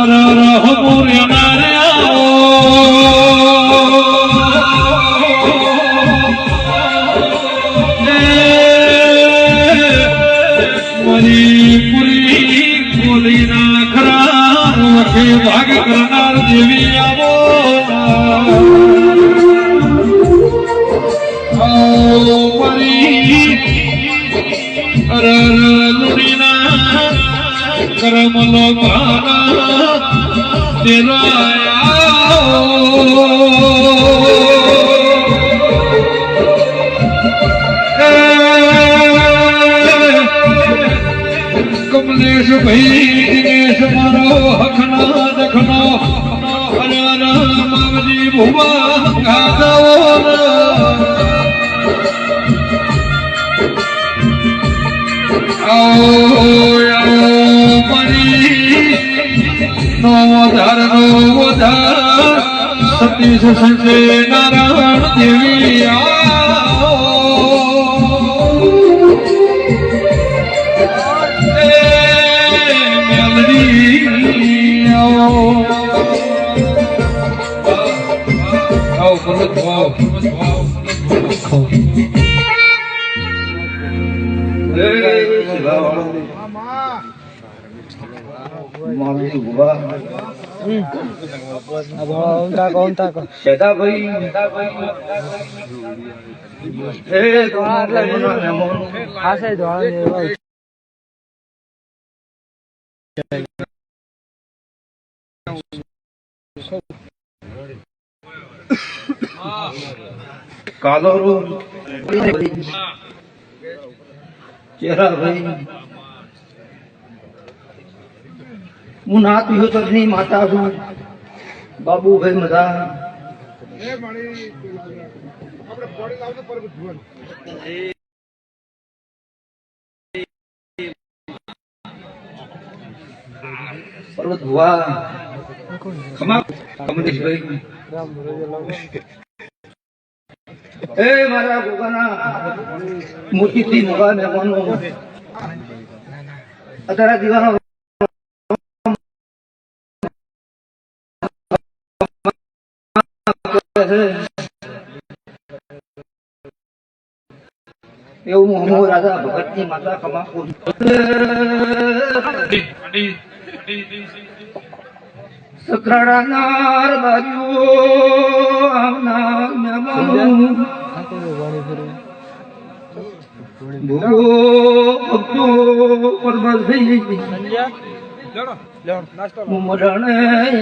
અરે રહો કમલેશ ભાઈ દિનેશ મારો હખના દખનો રામજી ભુવા ગાદવો સતીશ સંજય નારાયણ દેવી આવો. એ મેલડી આવો. ભગત આવો. કાલોરું ચેરા ભાઈ હું નાથ વિહોતરની માતા છું. બાબુભાઈ મધા. પર્વત ભુવા ખમા. કમલેશભાઈ એ મારા ગોગાના મોતીથી મોગા મહેમાનો. અત્યારે દીવાનો એવું હું રાજા ભગતની માતા કમા સકરાડાનાર બાજુ મહેમાનો. ભૂગો ભક્તો પરબતભાઈ મરણે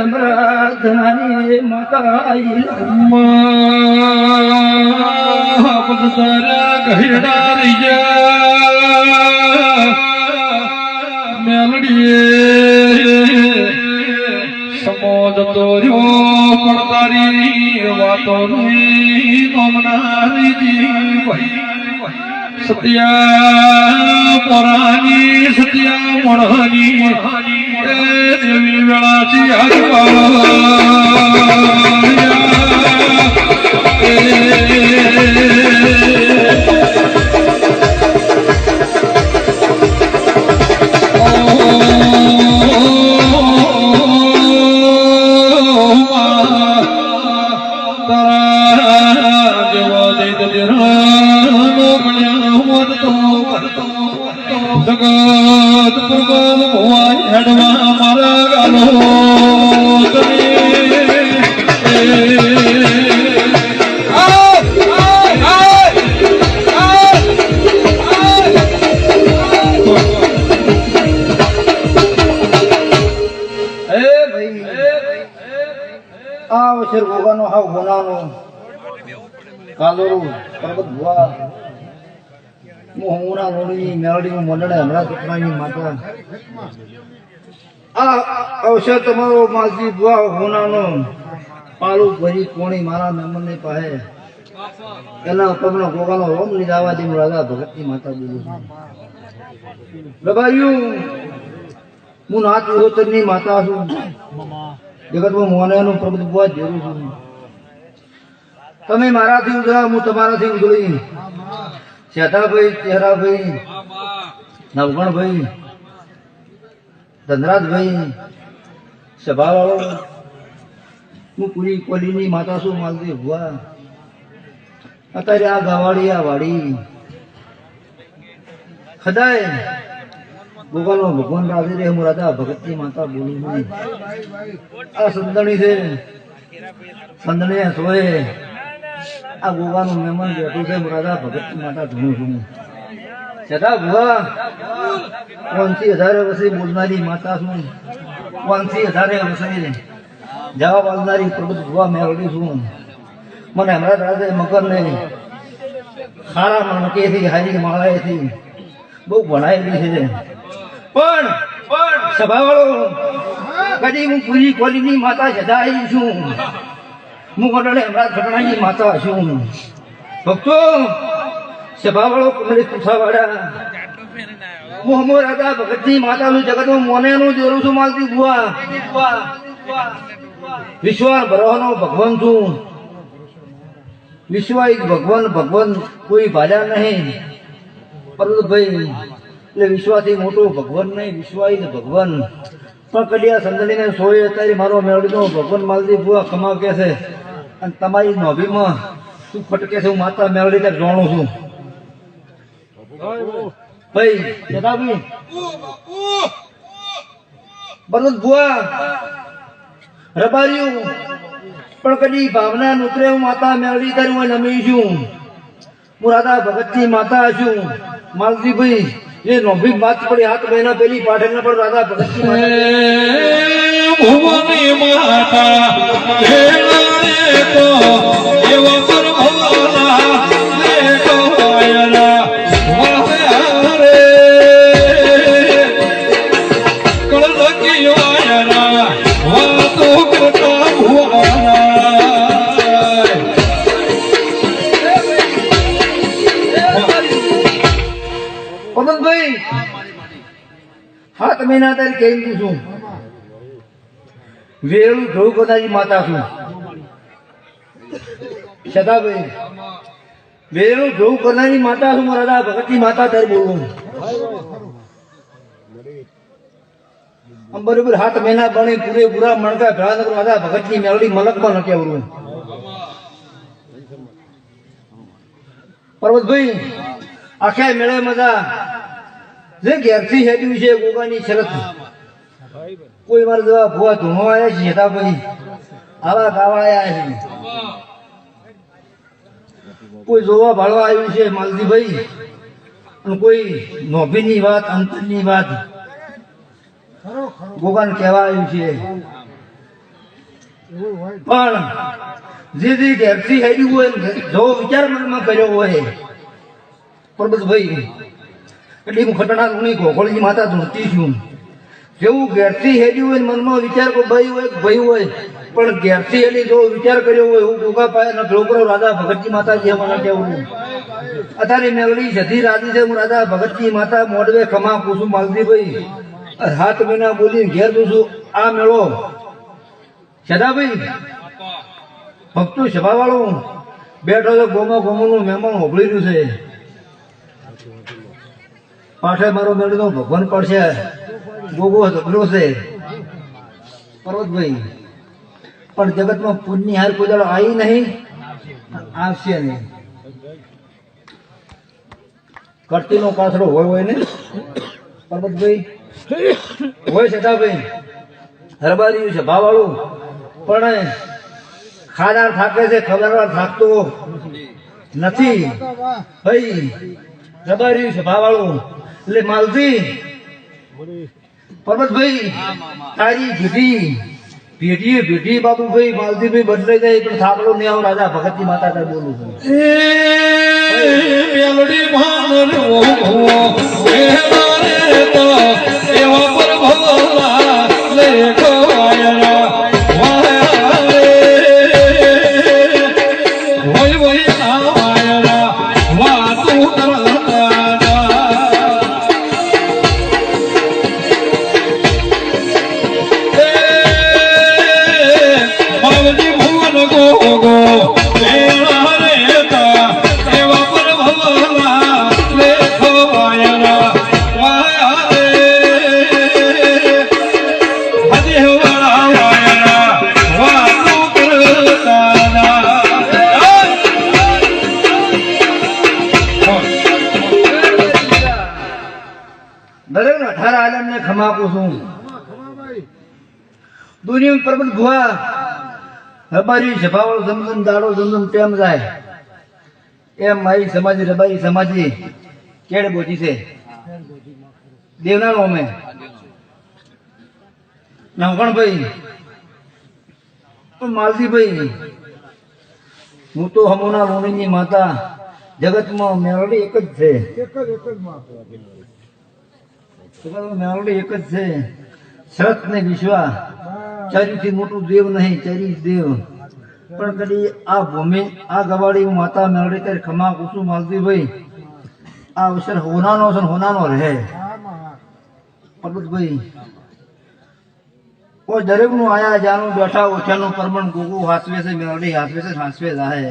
અમરાધનાની માતા આઈ તારા ગહેડા રહી જા મેલડીએ. સમોદ તો રહ્યો પણ તારી વાતો ની નોમનારી સત્યા પરાની, સત્યા મણહની એ Rabbim Raci Hakbar આ ગોગાનો હાવ હોનાનો કાલોરું પર્વત ભુવા મોહમુના લોણી મેલડી મંડળે હમણાં સપનાની માતા આ અવસર તમારો માલજી ભુવા હોનાનો પાલું ભરી કોણી મારા મહેમાનને પાસે એના ઉપરનો ગોગાનો રોમ લીધાવા દે રાજા ભગતની માતા બોલું છું પ્રભાયું હું નાથ વિરોચનની માતા છું. જગતમાં મોનાનું પ્રભુ બુવા જરૂર છું. તમે મારાથી ઉજળા હું તમારાથી ઉજળી શેતાભાઈ, ચહેરાભાઈ, નવગણભાઈ, ધનરાજભાઈ, સભાવાળો, હું પૂરી કોલીની માતા છું, માલતી ભુવા અત્યારે આ ગાવાડી આ વાડી. ખદાય ગોપાલનો ભગવાન રાજી રે રાધા ભગતની માતા બોલું છું. આ સંદણી છે. સંદણી સોએ. આ ગોવાનું મહેમાન બેઠું છે રાધા ભગતની માતા ધૂણું છું. છતાં ભુવા પાંચસી હજારે વર્ષે બોલનારી માતા છું. પાંચસી હજારે વર્ષે જવાબ આવનારી પ્રભુ ભુવા મેળવી છું. મને હમણાં રાતે મકર ને ખારા મણકેથી, હારી માળાએથી બહુ ભણાયેલી છે. પણ પણ સભાવાળો કદી હું પૂરી કોલીની માતા જદાઈ છું. હું ગોડલે હમણાં ઘટનાની માતા છું. ભક્તો, સભાવાળો કમળી પૂછાવાળા હું હમો રાજા ભગતની માતાનું જગતમાં મોનેનું જોરું છું, માલતી બુઆ. વિશ્વાસ ભરવાનો ભગવાન છું. વિશ્વ એક ભગવાન ભગવાન કોઈ ભાજા નહીં. પરંતુ ભાઈ એટલે વિશ્વાસથી મોટું ભગવાન નહીં વિશ્વાસ ભગવાન. પણ કડિયા સંદડીને સોય અત્યારે મારો મેળવીનો ભગવાન માલતી બુઆ કમાવ કે છે. અને તમારી નોભીમાં શું ફટકે છે હું માતા મેળવી ત્યારે જાણું છું. ભાઈ જગાવી બરોબર બુઆ રબાર્યું પણ કદી ભાવના નુતરે હું માતા મેળવી ત્યારે હું નમી છું. હું રાધા ભગતની માતા છું. માલતીભાઈ એ નોંધી વાત પડી હાથ મહિના પેલી પાઠે પણ રાધા ભગતની માતા ભુવની માતા એવા કહી દઉં છું. વેળું ધ્રુવ માતા છું. સદાભાઈ વેળું ધ્રુવ માતા છું, મારા ભગતની માતા તારી બોલું આમ બરોબર હાથ મહિના બની પૂરેપૂરા મણકા ભેળા રાધા ભગતની મેળવી પણ નથી આવડું પર્વતભાઈ, આખે મેળે મજા જે ઘેરથી હેડ્યું છે ગોગાની શરત. કોઈ મારે જવા ભૂવા ધૂમો આવ્યા છે હેતા ભાઈ આવા ગાવા આવ્યા છે. કોઈ જોવા ભાળવા આવ્યું છે માલતીભાઈ? અને કોઈ નોભીની વાત અંતરની વાત? ગોગાને કહેવા આવ્યું છે. પણ જે જે ઘેરથી હેડ્યું હોય જો વિચાર મનમાં કર્યો હોય, પરબતભાઈ એટલે હું ઋણી ગોગોળજી માતા ધૂણતી છું. જેવું ઘેરથી હેડ્યું હોય મનમાં વિચાર કોઈ ભાઈ હોય કે ભાઈ હોય, પણ ઘેરથી હેડી જો વિચાર કર્યો હોય હું ગોગા પાયા ન છોકરો રાધા ભગતજી માતા જે મને કેવું અત્યારે મેળવી જતી રાધી છે, હું રાધા ભગતજી માતા મોડવે ખમા કુસુમ માલતીભાઈ. હાથ મહિના બોલી ઘેર પૂછું આ મેળો સદાભાઈ ભક્તો સભાવાળો, બેઠો તો ગોમો ગોમોનું મહેમાન હોભળી રહ્યું છે. પાછળ મારો મેળો ભગવાન પડશે. ગોગો ઝઘડો છે. પર્વતભાઈ. પણ જગતમાં પુણ્ય હાર કોઈ દાડો આવી નહીં આવશે નહીં. કરતીનો કાસડો હોય હોય ને? પર્વતભાઈ. હોય છતાંભાઈ હરબારી છે ભાવવાળું પણ ખાનાર થાકે છે ખબરવાર થાકતો નથી. ભાઈ, રબારી છે ભાવવાળું એટલે માલતી પરમતભાઈ તારી ભેટી ભેટીએ ભેટી બાબુભાઈ માલતીભાઈ બદલાઈ જાય પણ થાકલો નહીં આવું રાજા ભગતની માતા બોલું છું મેલડી માંગુ છું. દુનિયા પ્રબંધ ગુહા રબારી સભાવાળો સમજન દાડો સમજન તેમ જાય. એમ મારી સમાજ રબારી સમાજી કેડ બોજી છે. દેવના નોમે નવકણભાઈ માલતીભાઈ હું તો હમોના લોણીની માતા. જગતમાં મેળવી એક જ છે. એક જ એક જ છે. સત ને વિશ્વા ચારીથી મોટું દેવ નહીં, ચારી દેવ. પણ કદી આ ભૂમિ, આ ગવાડી માતા મેળવી ત્યારે ખમા કુસુમ માલતીભાઈ આ અવસર હોનાનો છે હોનાનો રહે. પર્વતભાઈ ઓ દરેકનું આયા જાનું બેઠા ઓછાનું પરમણ ગોગુ હાસવે છે મેળવી હાસવે છે હાસવે જાહે